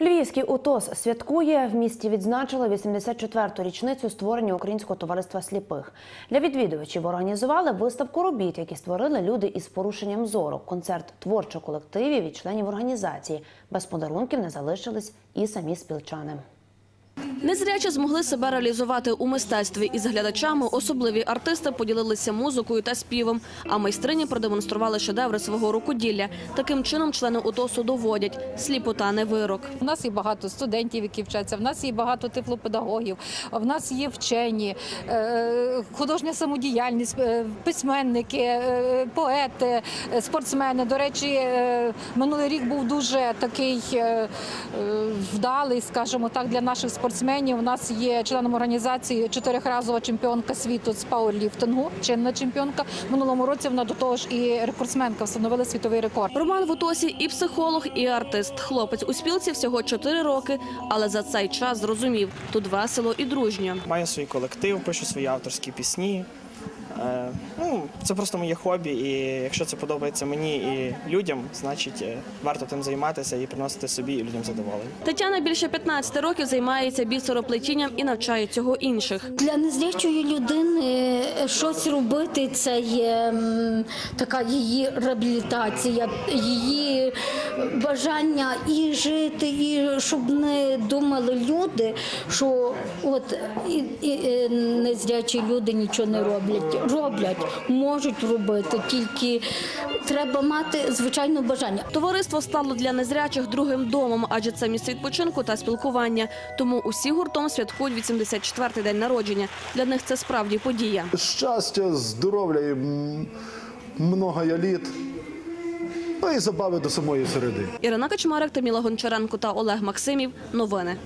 Львівський УТОС святкує в місті. Відзначили 84-ту річницю створення Українського товариства сліпих. Для відвідувачів організували виставку робіт, які створили люди із порушенням зору. Концерт творчого колективів і членів організації. Без подарунків не залишились і самі спілчани. Незрячі змогли себе реалізувати у мистецтві. Із глядачами особливі артисти поділилися музикою та співом, а майстрині продемонстрували шедеври свого рукоділля. Таким чином члени УТОСу доводять – сліпота не вирок. У нас є багато студентів, які вчаться, в нас є багато тифлопедагогів, в нас є вчені, е, художня самодіяльність, е, письменники, е, поети, спортсмени. До речі, минулий рік був дуже такий вдалий, скажімо так, для наших спортсменів. У нас є членом організації чотирихразова чемпіонка світу з пауерліфтингу, чинна чемпіонка. Минулому році вона до того ж і рекордсменка встановила світовий рекорд. Роман в УТОСі і психолог, і артист. Хлопець у спілці всього 4 роки, але за цей час зрозумів – тут весело і дружньо. Має свій колектив, пишу свої авторські пісні. Е, ну, це просто моє хобі, і якщо це подобається мені і людям, значить е, варто тим займатися і приносити собі і людям задоволення. Тетяна більше 15 років займається бісероплетінням і навчає цього інших. Для незрячої людини щось робити це є така її реабілітація, її бажання і жити, і щоб не думали люди, що от і, і, і незрячі люди нічого не роблять. Роблять, можуть робити, тільки треба мати звичайно бажання. Товариство стало для незрячих другим домом, адже це місце відпочинку та спілкування. Тому усі гуртом святкують 84-й день народження. Для них це справді подія. Щастя, здоров'я і много літ. Ну і забави до самої середи. Ірина Качмарик, Таміла Гончаренко та Олег Максимів. Новини.